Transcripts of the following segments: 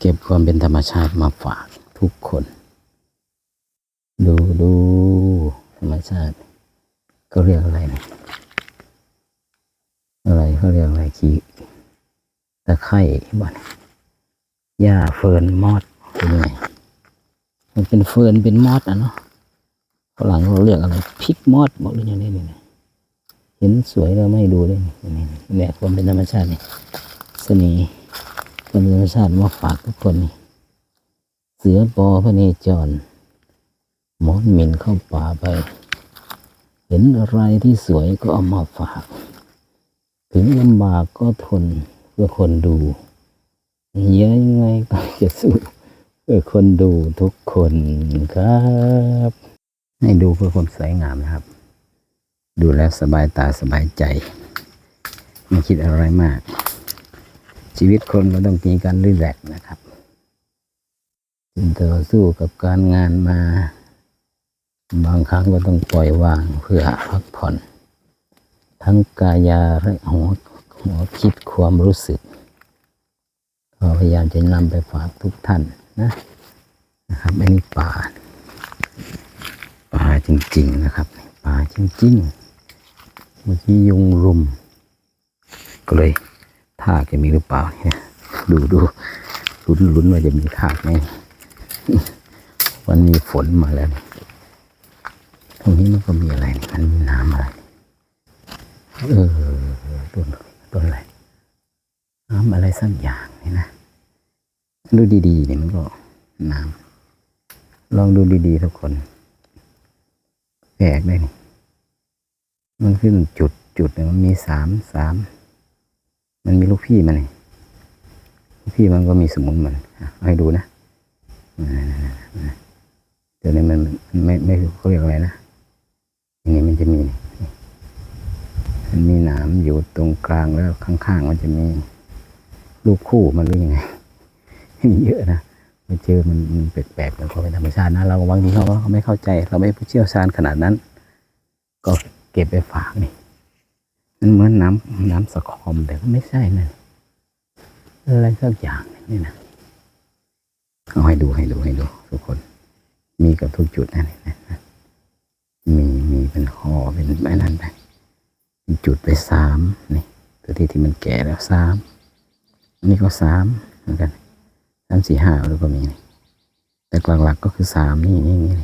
เก็บความเป็นธรรมชาติมาฝากทุกคน ดูดูธรรมชาติ ก็เรียกอะไรนะอะไรเขาเรียกอะไรขี้ตะไคร่บ้านหญ้าเฟิร์นมอดเป็นไงมันเป็นเฟิร์นเป็นมอดอะเนาะฝรั่งเขาเรียกอะไรพริกมอดบอกเลยอย่างนี้นี่เห็นสวยเราไม่ดูเลยนี่นี่ความเป็นธรรมชาตินี่เสน่ ห์ความเป็นธรรมชาติมาฝากทุกคนนี่เสือปอพระเนจร หมอนหมิ่นเข้าป่าไป เห็นอะไรที่สวยก็เอามาฝาก ถึงลำบากก็ทนเพื่อคนดูเยอะยังไงก็จะสู้เพื่อคนดูทุกคนครับ ให้ดูเพื่อความสวยงามนะครับ ดูแล้วสบายตาสบายใจ ไม่คิดอะไรมาก ชีวิตคนก็ต้องมีการรีแลกนะครับจึงต่อสู้กับการงานมา บางครั้งก็ต้องปล่อยวางเพื่อพักผ่อน ทั้งกายาและหัวหัวคิดความรู้สึกก็พยายามจะนำไปฝากทุกท่านนะนะครับอันนี้ป่าป่าจริง ๆนะครับป่าจริง ๆ เมื่อกี้ยุงรุมก็เลย ทากจะมีหรือเปล่าเนี่ยดูดูลุ้นลุ้นว่าจะมีทากไหมวันนี้ฝนมาแล้ว ตรงนี้มันก็มีอะไรนี่มันมีน้ำอะไร เออต้นต้นอะไรน้ำอะไรสักอย่างนี่นะดูดีๆเนี่ยมันก็น้ำลองดูดีๆทุกคนแปลกเลยนี่มันขึ้นจุดจุดเนี่ยมันมีสามสาม มันมีลูกพี่มันลูกพี่มันก็มีสมุนมันอะเอาให้ดูนะเดี๋ยวนี้มันมันไม่ไม่เขาเรียกอะไรนะอย่างนี้มันจะมีมันมีหนามอยู่ตรงกลางแล้วข้างๆมันจะมีลูกคู่มันหรือยังไงมีเยอะนะไปเจอมันมันแปลกๆมันก็เป็นธรรมชาตินะเราบางทีเขาก็ไม่เข้าใจ เราไม่ผู้เชี่ยวชาญขนาดนั้น ก็เก็บไปฝากนี่ มันเหมือนน้ำน้ำสะคอมแต่ก็ไม่ใช่นะอะไรสักอย่างนี่นะเอาให้ดูให้ดูให้ดู ทุกคน มีกับทุกจุดนะนี่นะมีมีเป็นห่อเป็นแม่นั้นไปจุดไปสามนี่ตัวที่ที่มันแก่แล้วสามอันนี้ก็สามเหมือนกันสามสี่ห้าแล้วก็มีแต่หลักๆก็คือสามนี่นี่นี่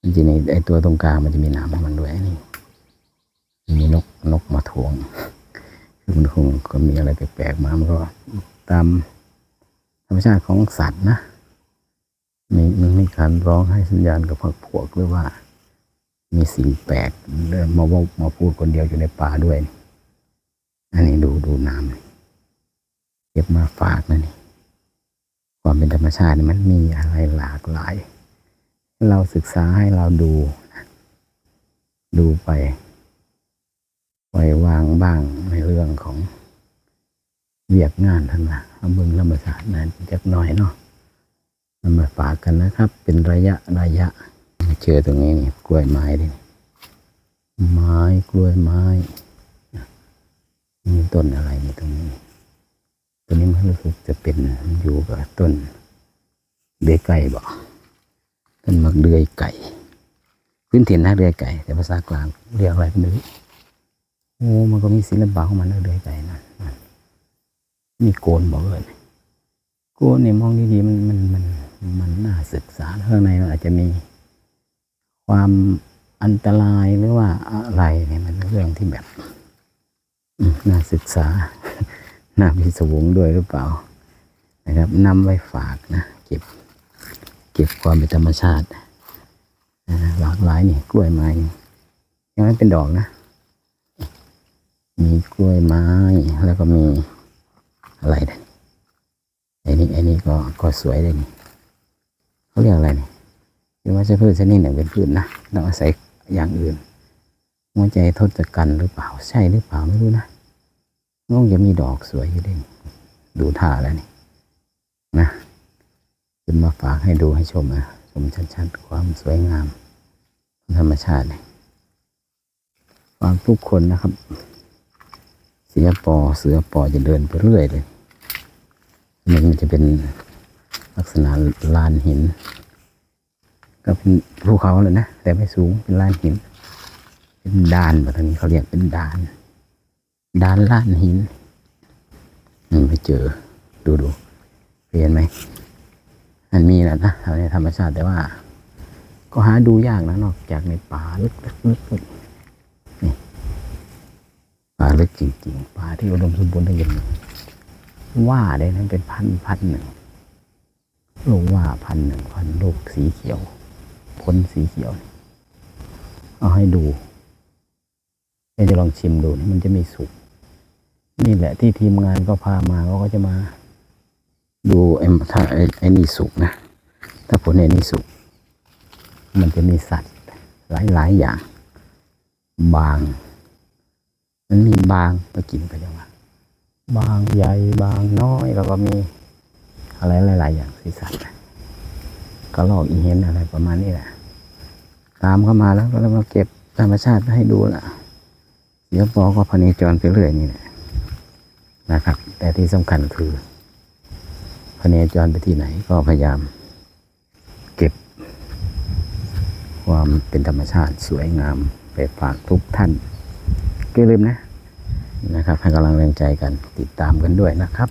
มันจะในไอตัวตรงกลางมันจะมีหนามของมันด้วยนี่ มีนกนกมาทวง คือ มันคงก็มีอะไรแปลกๆมา มันก็ตามธรรมชาติของสัตว์นะมีมันมีการร้องให้สัญญาณกับพวกพวกหรือว่า มีสิ่งแปลกเริ่มาว่ามาพูดคนเดียวอยู่ในป่าด้วย อันนี้ดูดูน้ำเก็บมาฝากนะนี่ ความเป็นธรรมชาตินี่มันมีอะไรหลากหลาย เราศึกษาให้เราดู ดูไป ปล่อยวางบ้างในเรื่องของเวียกงานทั้งหลายเอาเบิ่งธรรมศาสตร์นั้นจักหน่อยเนาะนมาฝากกันนะครับ เป็นระยะระยะมาเจอตรงนี้นี่กล้วยไม้ดิไม้กล้วยไม้มีต้นอะไรนี่ตรงนี้ตัวนี้มันรู้สึกจะเป็นอยู่กับต้นเดือยไก่บ่ต้นมักเดือยไก่ พื้นถิ่นนะเดือยไก่ แต่ภาษากลางเรียกอะไรเป็นเดือย โอ้มันก็มีศิลปะของมันเรื่อยไปนะนั่นมีโกนบอกเลยโกนเนี่ยมองดีๆมันมันมันมันน่าศึกษาข้างในมันอาจจะมีความอันตรายหรือว่าอะไรเนี่ยมันเป็นเรื่องที่แบบน่าศึกษา น่าพิศวงด้วยหรือเปล่า นะครับนำไว้ฝากนะเก็บ เก็บความเป็นธรรมชาติหลากหลายนี่กล้วยไม้ยังไม่เป็นดอกนะ มีกล้วยไม้ แล้วก็มีอะไรนะไอ้นี่ไอ้นี่ก็ก็สวยเลยนี่เขาเรียกอะไรนี่คือว่าจะพืชชนิดหนึ่งเป็นพืชนะเราอาศัยอย่างอื่นหัวใจทศกัณฐ์หรือเปล่าใช่หรือเปล่าไม่รู้นะน้องจะมีดอกสวยอยู่ด้วยดูท่าแล้วนี่นะขึ้นมาฝากให้ดูให้ชมนะชมชัดๆความสวยงาม ธรรมชาตินี่ฝากทุกคนนะครับ สือปอเสือปอจะเดินไปเรื่อยเลย มันจะเป็นลักษณะลานหิน ก็เป็นภูเขาเลยนะ แต่ไม่สูงเป็นลานหิน เป็นดานแบบนี้เขาเรียกเป็นดาน ดานลานหินอืมไปเจอ ดูดูเห็นไหมมันมีแหละนะในธรรมชาติแต่ว่า ก็หาดูยากนะนอกจากในป่าลึกๆลึกๆนี่ป่า ลึกจริงๆป่าที่อุดมสมบูรณ์ได้ยินว่าได้นั้นเป็นพันพันหนึ่งโลกว่าพันหนึ่งพันโลกสีเขียวพ้นสีเขียว เอาให้ดูเดี๋ยวจะลองชิมดูมันจะไม่สุก นี่แหละที่ทีมงานก็พามาเขาก็จะมา ดูไอ้ถ้าไอ้ไอ้นี่สุกนะ ถ้าผลไอ้นี่สุก มันจะมีสัตว์หลายๆอย่าง บาง มันมีบางไปกินไปยังไงบางใหญ่บางน้อยแล้วก็มีอะไรหลาย ๆ อย่างสีสัตว์กระรอกอีเห็นอะไรประมาณนี้แหละ ตามเข้ามาแล้วก็แล้วมาเก็บธรรมชาติให้ดูล่ะเดี๋ยวปอก็พเนจรไปเรื่อยนี่แหละนะครับ แต่ที่สำคัญคือพเนจรไปที่ไหนก็พยายาม เก็บ ความเป็นธรรมชาติสวยงามไปฝากทุกท่าน อย่าลืมนะนะครับ ให้กำลังแรงใจกันติดตามกันด้วยนะครับ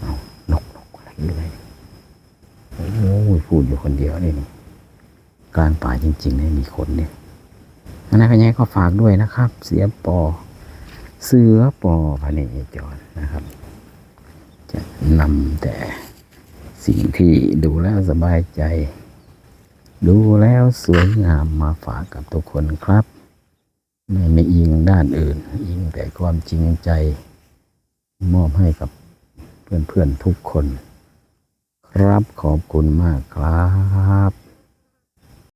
เอานกนกอะไรเรื่อยโอ้ยพูดอยู่คนเดียวนี่กลางป่าจริงๆไม่ยมีคนเนี่ยอันนั้นก็ยังก็ฝากด้วยนะครับ เสียปอ เสือปอพระเนจรนะครับ จะนำแต่สิ่งที่ดูแล้วสบายใจ ดูแล้วสวยงามมาฝากกับทุกคนครับ ไม่ไม่อิงด้านอื่น อิงแต่ความจริงใจ มอบให้กับเพื่อนๆทุกคน ครับขอบคุณมากครับ